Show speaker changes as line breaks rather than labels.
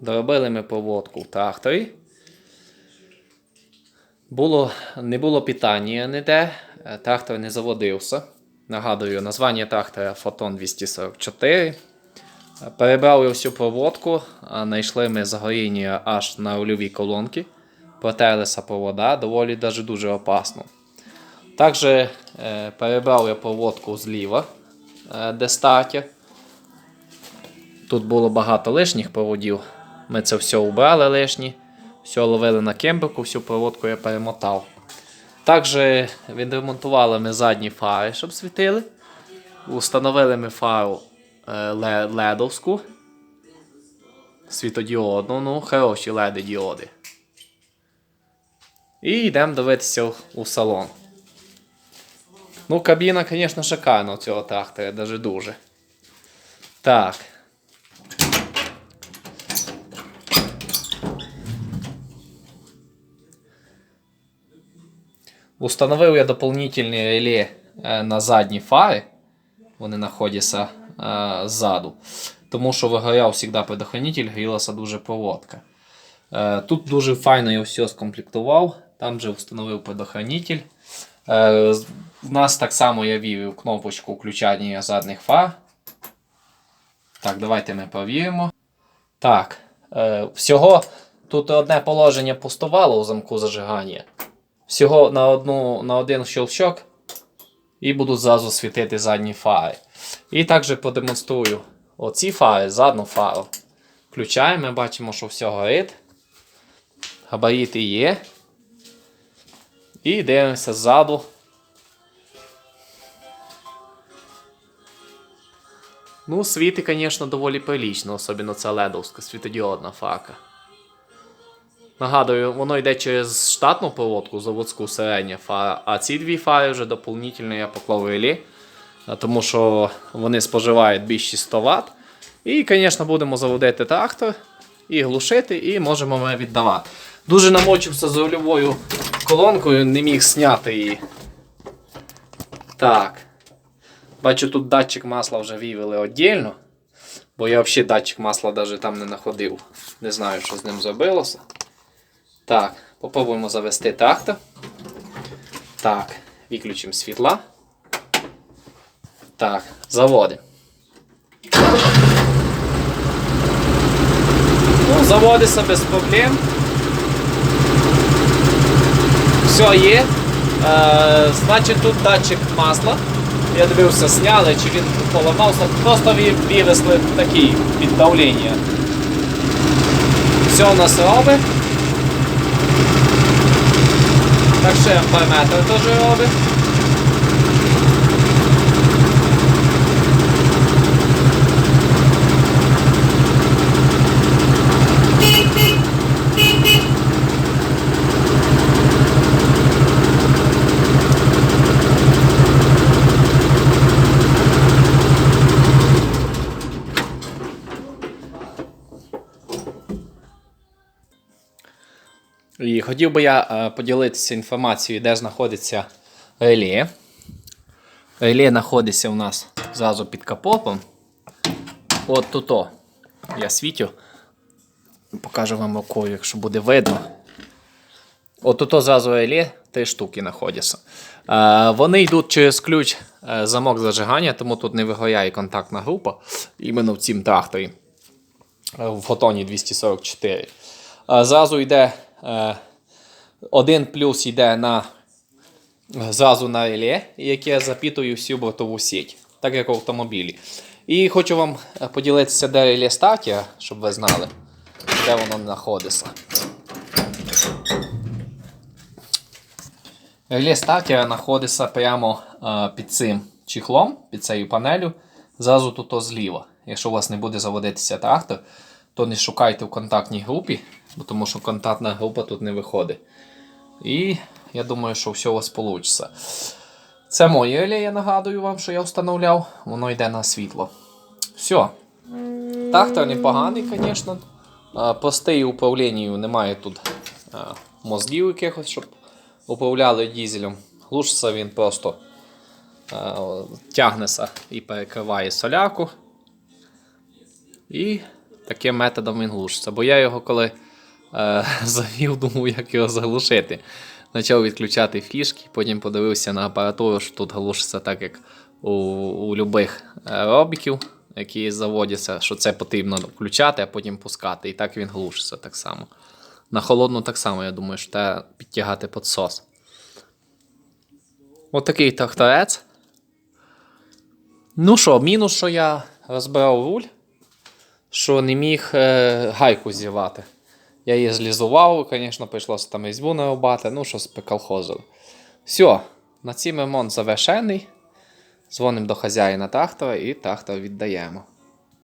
Доробили ми проводку в тракторі. Було, не було питання ніде, е, трактор не заводився. Нагадую, названня трактора Photon 244. Е, Перебрали всю проводку, а знайшли ми загоріння аж на рульовій колонки. Протерлися провода, доволі даже дуже опасно. Також е, я проводку зліва, е, де стартер. Тут було багато лишніх проводів. Ми це все убрали лишні. Все ловили на кембрику, всю проводку я перемотав. Також відремонтували ми задні фари, щоб світили. Установили ми фару е, ледовську. Світодіодну, ну, хороші леди діоди. І йдемо дивитися у- салон. Ну, кабіна, звісно, шикарна у цього трактора, даже дуже. Так. Установив я дополнительні реле е, на задні фари. Вони знаходяться е, ззаду. Тому що вигоряв завжди предохранитель, грілася дуже проводка. Е, тут дуже файно я все скомплектував. Там же встановив предохранитель. У нас так само я вівів кнопочку включання задніх фар. Так, давайте ми провіримо. Так, всього тут одне положення пустувало у замку зажигання. Всього на, одну, на один щелчок і будуть зразу світити задні фари. І також продемонструю оці фари, задну фару. Включаємо, ми бачимо, що все горить. Габарити є. І дивимося ззаду. Ну, світи, звісно, доволі прилічно, особливо ця ледовська світодіодна фарка. Нагадую, воно йде через штатну проводку, заводську середня фара, а ці дві фари вже доповнительно я поклав релі, тому що вони споживають більше 100 Вт. І, звісно, будемо заводити трактор і глушити, і можемо ми віддавати. Дуже намочився з рульовою колонкою, не міг зняти її. Так. Бачу, тут датчик масла вже вивели віддільно. Бо я взагалі датчик масла навіть там не знаходив. Не знаю, що з ним зробилося. Так, попробуємо завести трактор. Так, виключимо світла. Так, заводимо. Ну, заводиться без проблем. Все є. Е, значить тут датчик масла. Я дивився, зняли, чи він поламався. Просто вивезли такий під давлення. Все у нас робить. Так ще амперметр теж робить. Хотів би я е, поділитися інформацією, де знаходиться реле. Реле знаходиться у нас зразу під капотом. От тут. -о. Я світю. Покажу вам рукою, якщо буде видно. От тут зразу реле, три штуки знаходяться. Е, вони йдуть через ключ е, замок зажигання, тому тут не вигоряє контактна група. Іменно в цім тракторі. В фотоні 244. Е, Зразу йде один плюс йде на зразу на реле, яке запитує всю бортову сіть, так як в автомобілі. І хочу вам е, поділитися, де реле стартера, щоб ви знали, де воно знаходиться. Реле стартера знаходиться прямо е, під цим чехлом, під цією панелю, зразу тут зліва. Якщо у вас не буде заводитися трактор, то не шукайте в контактній групі, бо тому що контактна група тут не виходить. І я думаю, що все у вас вийде. Це моє реле, я нагадую вам, що я встановляв, воно йде на світло. Все. Трактор непоганий, звісно. Простий управлінню немає тут мозгів якихось, щоб управляли дізелем. Глушиться він просто тягнеться і перекриває соляку. І таким методом він глушиться. Бо я його коли е, завів, думав, як його заглушити. Почав відключати фішки, потім подивився на апаратуру, що тут глушиться так, як у, у любих е, робіків, які заводяться, що це потрібно включати, а потім пускати. І так він глушиться так само. На холодну так само, я думаю, що треба підтягати підсос. Отакий тракторець. Ну що, мінус, що я розбирав руль, що не міг е, гайку зівати. Я її злізував, звісно, прийшлося там різьбу обати, ну щось приколхозили. Все, на цій ремонт завершений. Дзвонимо до хазяїна тахтова і трактор віддаємо.